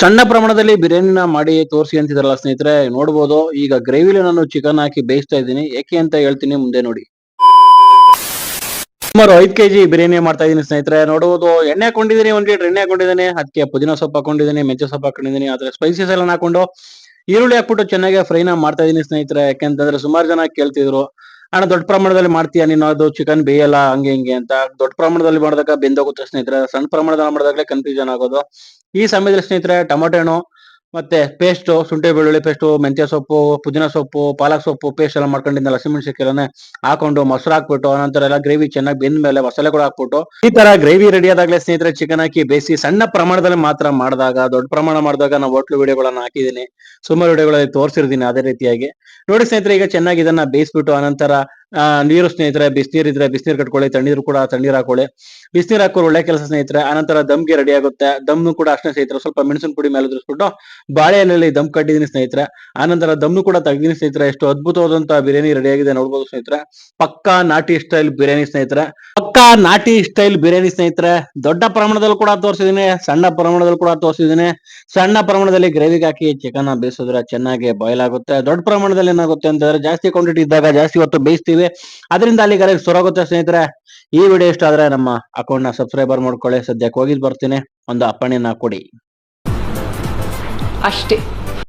ಸಣ್ಣ ಪ್ರಮಾಣದಲ್ಲಿ ಬಿರಿಯಾನಿನ ಮಾಡಿ ತೋರಿಸಿ ಅಂತಿದ್ರಲ್ಲ ಸ್ನೇಹಿತರೆ, ನೋಡ್ಬೋದು. ಈಗ ಗ್ರೇವಿಲಿ ನಾನು ಚಿಕನ್ ಹಾಕಿ ಬೇಯಿಸ್ತಾ ಇದ್ದೀನಿ. ಏಕೆ ಅಂತ ಹೇಳ್ತೀನಿ ಮುಂದೆ ನೋಡಿ. ಸುಮಾರು ಐದು ಕೆಜಿ ಬಿರಿಯಾನಿ ಮಾಡ್ತಾ ಇದೀನಿ ಸ್ನೇಹಿತರೆ. ನೋಡುವುದು ಎಣ್ಣೆ ಹಾಕೊಂಡಿದ್ದೀನಿ, ಒಂದ್ ಲೀಟರ್ ಎಣ್ಣೆ ಹಾಕೊಂಡಿದ್ದೀನಿ. ಅದಕ್ಕೆ ಪುದೀನ ಸೊಪ್ಪು ಹಾಕೊಂಡಿದ್ದೀನಿ, ಮೆಂತ್ಯ ಸೊಪ್ಪು ಹಾಕೊಂಡಿದ್ದೀನಿ. ಆದ್ರೆ ಸ್ಪೈಸಸ್ ಎಲ್ಲ ಹಾಕೊಂಡು ಈರುಳ್ಳಿ ಹಾಕ್ಬಿಟ್ಟು ಚೆನ್ನಾಗಿ ಫ್ರೈನ ಮಾಡ್ತಾ ಇದೀನಿ ಸ್ನೇಹಿತರೆ. ಯಾಕೆಂತಂದ್ರೆ ಸುಮಾರು ಜನ ಕೇಳ್ತಿದ್ರು, ಅಣ್ಣ, ದೊಡ್ಡ ಪ್ರಮಾಣದಲ್ಲಿ ಮಾಡ್ತೀಯ? ನೀನು ಅದು ಚಿಕನ್ ಬೇಯಲ್ಲ, ಹಂಗೆ ಹಿಂಗೆ ಅಂತ. ದೊಡ್ಡ ಪ್ರಮಾಣದಲ್ಲಿ ಮಾಡಿದಾಗ ಬೆಂದೋಗುತ್ತೆ ಸ್ನೇಹಿತರೆ. ಸಣ್ಣ ಪ್ರಮಾಣದಲ್ಲಿ ಮಾಡಿದಾಗಲೇ ಕನ್ಫ್ಯೂಷನ್ ಆಗೋದು. ಈ ಸಮಯದಲ್ಲಿ ಸ್ನೇಹಿತರೆ, ಟೊಮೊಟೊ ಹಣ್ಣು, ಮತ್ತೆ ಪೇಸ್ಟ್ ಶುಂಠಿ ಬೆಳ್ಳುಳ್ಳಿ ಪೇಸ್ಟ್ ಮೆಂತ್ಯ ಸೊಪ್ಪು, ಪುದೀನ ಸೊಪ್ಪು, ಪಾಲಕ್ ಸೊಪ್ಪು ಪೇಸ್ಟ್ ಎಲ್ಲ ಮಾಡ್ಕೊಂಡಿದ್ದ ಹಸಿಮೆಣಸಿನಕಾಯಿನೇ ಹಾಕೊಂಡು ಮೊಸರು ಹಾಕ್ಬಿಟ್ಟು, ಆನಂತರ ಎಲ್ಲ ಗ್ರೇವಿ ಚೆನ್ನಾಗಿ ಬೆಂದ ಮೇಲೆ ಮಸಾಲೆ ಕೂಡ ಹಾಕ್ಬಿಟ್ಟು, ಈ ತರ ಗ್ರೇವಿ ರೆಡಿ ಆದಾಗಲೇ ಸ್ನೇಹಿತರೆ ಚಿಕನ್ ಹಾಕಿ ಬೇಯಿಸಿ ಸಣ್ಣ ಪ್ರಮಾಣದಲ್ಲಿ ಮಾತ್ರ ಮಾಡಿದಾಗ, ದೊಡ್ಡ ಪ್ರಮಾಣ ಮಾಡಿದಾಗ ನಾವು ಹೋಟ್ಲು ವಿಡಿಯೋಗಳನ್ನ ಹಾಕಿದ್ದೀನಿ, ಸುಮಾರು ವಿಡಿಯೋಗಳಲ್ಲಿ ತೋರಿಸಿರ್ತೀನಿ ಅದೇ ರೀತಿಯಾಗಿ. ನೋಡಿ ಸ್ನೇಹಿತರೆ, ಈಗ ಚೆನ್ನಾಗಿ ಇದನ್ನ ಬೇಯಿಸ್ಬಿಟ್ಟು ಅನಂತರ ಆ, ನೀರು ಸ್ನೇಹಿತರೆ ಬಿಸಿನೀರ್ ಇದ್ರೆ ಬಿಸಿನೀರ್ ಕಟ್ಕೊಳ್ಳಿ ತಣ್ಣೀರು ಕೂಡ ತಣ್ಣೀರ್ ಹಾಕೊಳ್ಳಿ. ಬಿಸಿನೀರ್ ಹಾಕೋರು ಒಳ್ಳೆ ಕೆಲಸ ಸ್ನೇಹಿತರೆ ಆನಂತರ ದಮ್ಗೆ ರೆಡಿ ಆಗುತ್ತೆ. ದಮ್ನು ಕೂಡ ಅಷ್ಟೇ ಸ್ನೇಹಿತರೆ ಸ್ವಲ್ಪ ಮೆಣಸಿನ ಪುಡಿ ಮೇಲೆ ಉದುರಿಸ್ಬಿಟ್ಟು ಬಾಳೆಎಲೆಯಲ್ಲಿ ದಮ್ ಕಟ್ಟಿದೀನಿ ಸ್ನೇಹಿತರೆ. ಆನಂತರ ದಮ್ನು ಕೂಡ ತೆಗ್ದಿನಿ ಸ್ನೇಹಿತರೆ. ಎಷ್ಟು ಅದ್ಭುತವಾದಂತಹ ಬಿರಿಯಾನಿ ರೆಡಿ ಆಗಿದೆ ನೋಡ್ಬೋದು ಸ್ನೇಹಿತರೆ. ಪಕ್ಕಾ ನಾಟಿ ಸ್ಟೈಲ್ ಬಿರಿಯಾನಿ ಸ್ನೇಹಿತರೆ. ಪಕ್ಕಾ ನಾಟಿ ಸ್ಟೈಲ್ ಬಿರಿಯಾನಿ ಸ್ನೇಹಿತರೆ. ದೊಡ್ಡ ಪ್ರಮಾಣದಲ್ಲಿ ಕೂಡ ತೋರಿಸಿದೀನಿ ಸಣ್ಣ ಪ್ರಮಾಣದಲ್ಲಿ ಕೂಡ ತೋರಿಸಿದೀನಿ ಸಣ್ಣ ಪ್ರಮಾಣದಲ್ಲಿ ಗ್ರೇವಿ ಹಾಕಿ ಚಿಕನ್ ಬೇಯಿಸಿದ್ರೆ ಚೆನ್ನಾಗಿ ಬಾಯ್ಲ್ ಆಗುತ್ತೆ. ದೊಡ್ಡ ಪ್ರಮಾಣದಲ್ಲಿ ಏನಾಗುತ್ತೆ ಅಂತಂದ್ರೆ ಜಾಸ್ತಿ ಕ್ವಾಂಟಿಟಿ ಇದ್ದಾಗ ಜಾಸ್ತಿ ಹೊತ್ತು ಬೇಯಿಸ್ತೀವಿ. ಅದರಿಂದ ಅಲ್ಲಿ ಗಲೀಜ್ ಸೊರಗುತ್ತೆ ಸ್ನೇಹಿತರೆ, ಈ ವಿಡಿಯೋ ಇಷ್ಟ ಆದ್ರೆ ನಮ್ಮ ಅಕೌಂಟ್ನ ಸಬ್ಸ್ಕ್ರೈಬರ್ ಮಾಡ್ಕೊಳ್ಳಿ. ಸದ್ಯಕ್ಕೆ ಹೋಗಿದ್ ಬರ್ತೀನಿ. ಒಂದು ಅಪ್ಪಣೆನ ಕೊಡಿ. ಅಷ್ಟೇ.